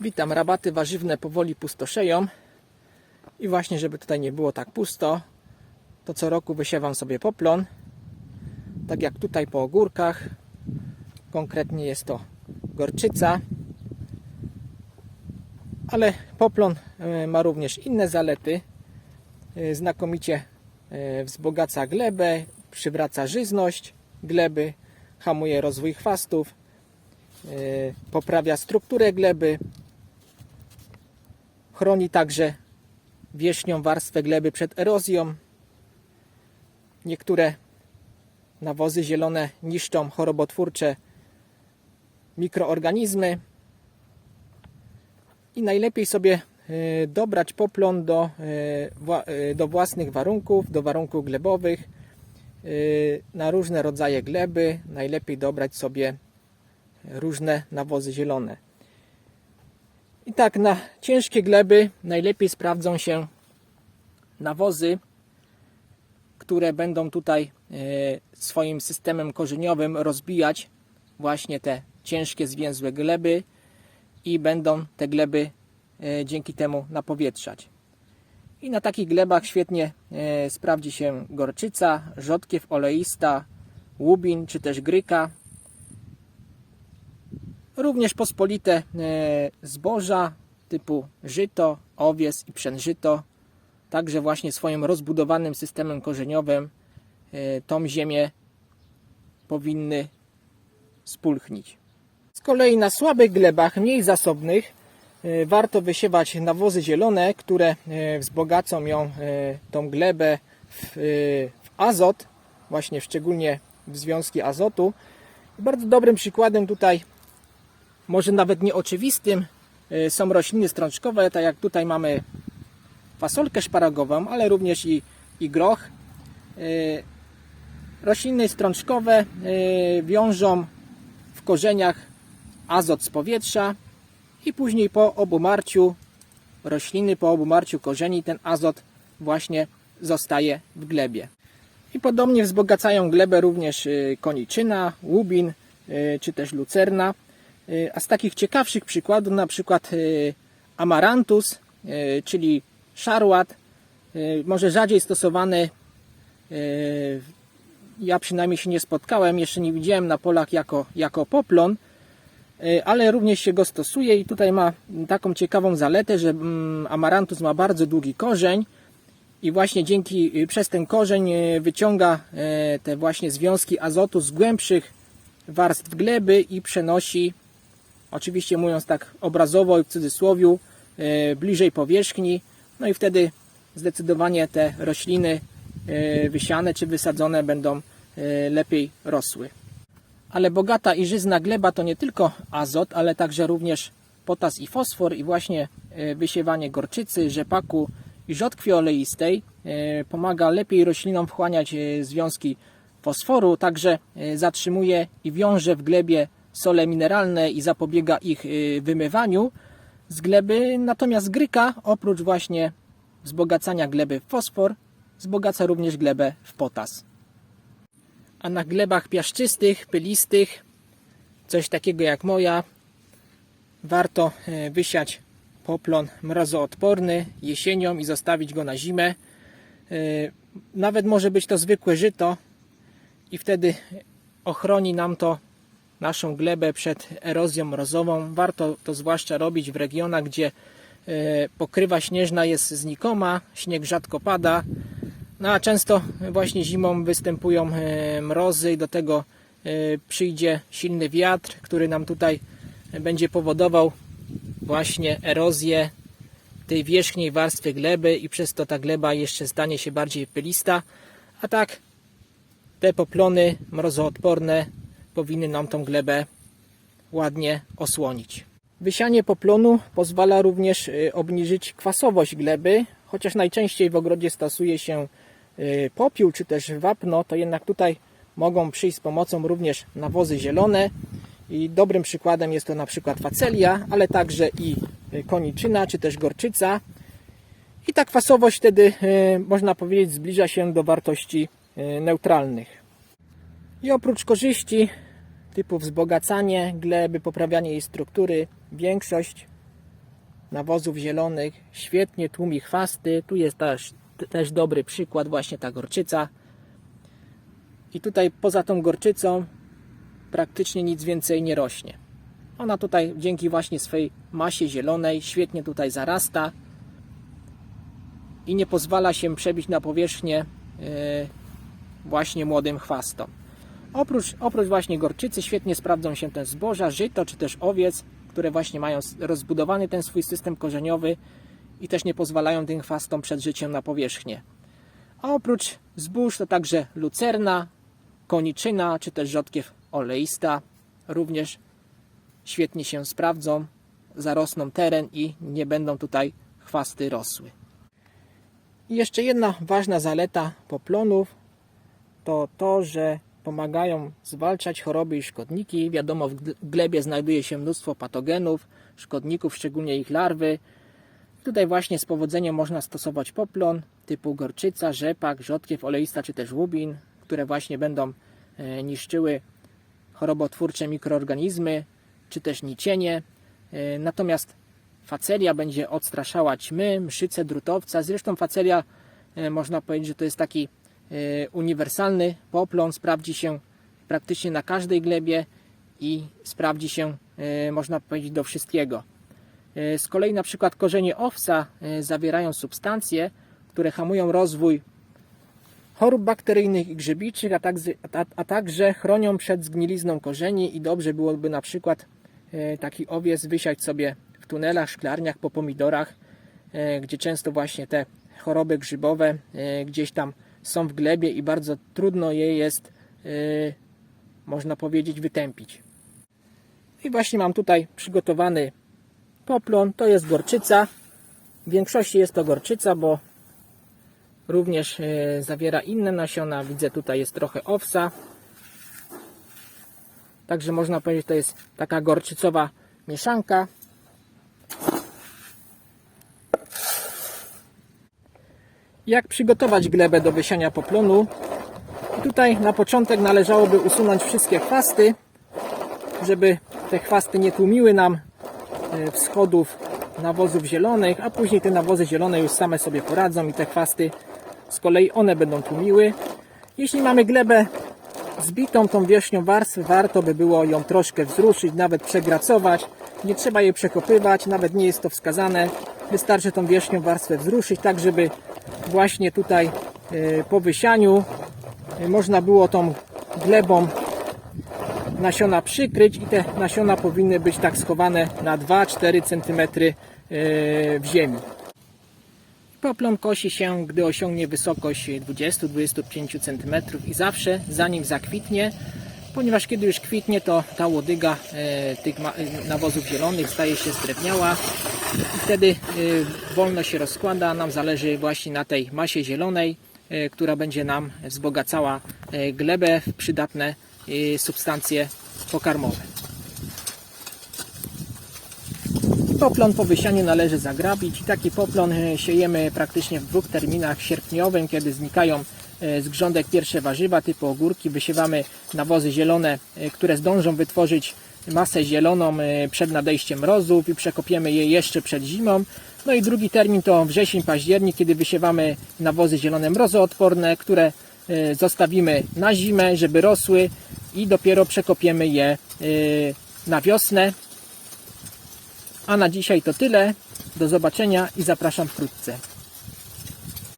Witam, rabaty warzywne powoli pustoszeją. I właśnie, żeby tutaj nie było tak pusto, to co roku wysiewam sobie poplon, tak jak tutaj po ogórkach, konkretnie jest to gorczyca, ale poplon e, ma również inne zalety, E, znakomicie e, wzbogaca glebę, przywraca żyzność gleby, hamuje rozwój chwastów, poprawia strukturę gleby, Chroni także wierzchnią warstwę gleby przed erozją. Niektóre nawozy zielone niszczą chorobotwórcze mikroorganizmy. I najlepiej sobie e, dobrać poplon do, wła- e, do własnych warunków, do warunków glebowych, na różne rodzaje gleby. Najlepiej dobrać sobie różne nawozy zielone. I tak na ciężkie gleby najlepiej sprawdzą się nawozy, które będą tutaj e, swoim systemem korzeniowym rozbijać właśnie te ciężkie, zwięzłe gleby i będą te gleby e, dzięki temu napowietrzać. I na takich glebach świetnie e, sprawdzi się gorczyca, rzodkiew oleista, łubin czy też gryka. Również pospolite e, zboża typu żyto, owies i pszenżyto. Także właśnie swoim rozbudowanym systemem korzeniowym e, tą ziemię powinny spulchnić. Z kolei na słabych glebach, mniej zasobnych, e, warto wysiewać nawozy zielone, które wzbogacą ją, tą glebę w, w azot, właśnie szczególnie w związki azotu. Bardzo dobrym przykładem tutaj może nawet nieoczywistym y, są rośliny strączkowe, tak jak tutaj mamy fasolkę szparagową, ale również i, i groch. Y, Rośliny strączkowe y, wiążą w korzeniach azot z powietrza i później po obumarciu rośliny, po obumarciu korzeni ten azot właśnie zostaje w glebie. I podobnie wzbogacają glebę również koniczyna, łubin czy też lucerna. Y, A z takich ciekawszych przykładów na przykład y, amarantus, y, czyli szarłat, może rzadziej stosowany, ja przynajmniej się nie spotkałem, jeszcze nie widziałem na polach jako, jako poplon, ale również się go stosuje i tutaj ma taką ciekawą zaletę, że mm, amarantus ma bardzo długi korzeń, i właśnie dzięki, przez ten korzeń wyciąga te właśnie związki azotu z głębszych warstw gleby i przenosi, oczywiście mówiąc tak obrazowo i w cudzysłowiu, y, bliżej powierzchni. No i wtedy zdecydowanie te rośliny y, wysiane czy wysadzone będą y, lepiej rosły. Ale bogata i żyzna gleba to nie tylko azot, ale także również potas i fosfor i właśnie e, wysiewanie gorczycy, rzepaku i rzodkwi oleistej e, pomaga lepiej roślinom wchłaniać e, związki fosforu, także e, zatrzymuje i wiąże w glebie sole mineralne i zapobiega ich e, wymywaniu z gleby. Natomiast gryka oprócz właśnie wzbogacania gleby w fosfor, wzbogaca również glebę w potas a na glebach piaszczystych, pylistych, coś takiego jak moja, warto e, wysiać poplon mrozoodporny jesienią i zostawić go na zimę. E, Nawet może być to zwykłe żyto i wtedy ochroni nam to naszą glebę przed erozją mrozową. Warto to zwłaszcza robić w regionach, gdzie e, pokrywa śnieżna jest znikoma, śnieg rzadko pada, no a często właśnie zimą występują e, mrozy i do tego e, przyjdzie silny wiatr, który nam tutaj będzie powodował właśnie erozję tej wierzchniej warstwy gleby i przez to ta gleba jeszcze stanie się bardziej pylista, a tak te poplony mrozoodporne powinny nam tą glebę ładnie osłonić. Wysianie poplonu pozwala również y, obniżyć kwasowość gleby, chociaż najczęściej w ogrodzie stosuje się y, popiół czy też wapno, to jednak tutaj mogą przyjść z pomocą również nawozy zielone i dobrym przykładem jest to na przykład facelia, ale także i y, koniczyna czy też gorczyca. I ta kwasowość wtedy można powiedzieć zbliża się do wartości neutralnych. I oprócz korzyści typu wzbogacanie gleby, poprawianie jej struktury, większość nawozów zielonych. Świetnie tłumi chwasty. Tu jest też, też dobry przykład, właśnie ta gorczyca. I tutaj poza tą gorczycą praktycznie nic więcej nie rośnie. Ona tutaj dzięki właśnie swej masie zielonej świetnie tutaj zarasta i nie pozwala się przebić na powierzchnię e, właśnie młodym chwastom. Oprócz, oprócz właśnie gorczycy świetnie sprawdzą się te zboża, żyto czy też owiec, które właśnie mają rozbudowany ten swój system korzeniowy i też nie pozwalają tym chwastom przed życiem na powierzchnię. A oprócz zbóż to także lucerna, koniczyna czy też rzodkiew oleista również świetnie się sprawdzą, zarosną teren i nie będą tutaj chwasty rosły. I jeszcze jedna ważna zaleta poplonów to to, że pomagają zwalczać choroby i szkodniki. Wiadomo, w gl- glebie znajduje się mnóstwo patogenów, szkodników, szczególnie ich larwy. Tutaj właśnie z powodzeniem można stosować poplon typu gorczyca, rzepak, rzodkiew oleista czy też łubin, które właśnie będą e, niszczyły chorobotwórcze mikroorganizmy czy też nicienie. E, Natomiast facelia będzie odstraszała ćmy, mszyce, drutowca. Zresztą facelia e, można powiedzieć, że to jest taki uniwersalny poplon. Sprawdzi się praktycznie na każdej glebie i sprawdzi się, e, można powiedzieć, do wszystkiego. E, Z kolei na przykład korzenie owsa e, zawierają substancje, które hamują rozwój chorób bakteryjnych i grzybiczych, a, także, a, a także chronią przed zgnilizną korzeni i dobrze byłoby na przykład e, taki owiec wysiać sobie w tunelach, szklarniach, po pomidorach, e, gdzie często właśnie te choroby grzybowe e, gdzieś tam są w glebie i bardzo trudno je jest, e, można powiedzieć, wytępić. I właśnie mam tutaj przygotowany poplon, to jest gorczyca. W większości jest to gorczyca, bo również e, zawiera inne nasiona. Widzę tutaj jest trochę owsa. Także można powiedzieć, to jest taka gorczycowa mieszanka. Jak przygotować glebę do wysiania poplonu? Tutaj na początek należałoby usunąć wszystkie chwasty, żeby te chwasty nie tłumiły nam e, wschodów nawozów zielonych, a później te nawozy zielone już same sobie poradzą i te chwasty z kolei one będą tłumiły. Jeśli mamy glebę zbitą tą wierzchnią warstwę, warto by było ją troszkę wzruszyć, nawet przegracować. Nie trzeba jej przekopywać, nawet nie jest to wskazane. Wystarczy tą wierzchnią warstwę wzruszyć, tak żeby właśnie tutaj e, po wysianiu e, można było tą glebą nasiona przykryć i te nasiona powinny być tak schowane na 2-4 cm w ziemi. Poplon kosi się, gdy osiągnie wysokość 20-25 cm i zawsze zanim zakwitnie, ponieważ kiedy już kwitnie, to ta łodyga e, tych e, nawozów zielonych staje się zdrewniała i wtedy e, wolno się rozkłada. Nam zależy właśnie na tej masie zielonej, która będzie nam wzbogacała glebę w przydatne substancje pokarmowe. Poplon po wysianiu należy zagrabić i taki poplon siejemy praktycznie w dwóch terminach sierpniowym, kiedy znikają z grządek pierwsze warzywa typu ogórki. Wysiewamy nawozy zielone, e, które zdążą wytworzyć masę zieloną e, przed nadejściem mrozów i przekopiemy je jeszcze przed zimą. No i drugi termin to wrzesień, październik, kiedy wysiewamy nawozy zielone mrozoodporne, które e, zostawimy na zimę, żeby rosły i dopiero przekopiemy je e, na wiosnę. A na dzisiaj to tyle. Do zobaczenia i zapraszam wkrótce.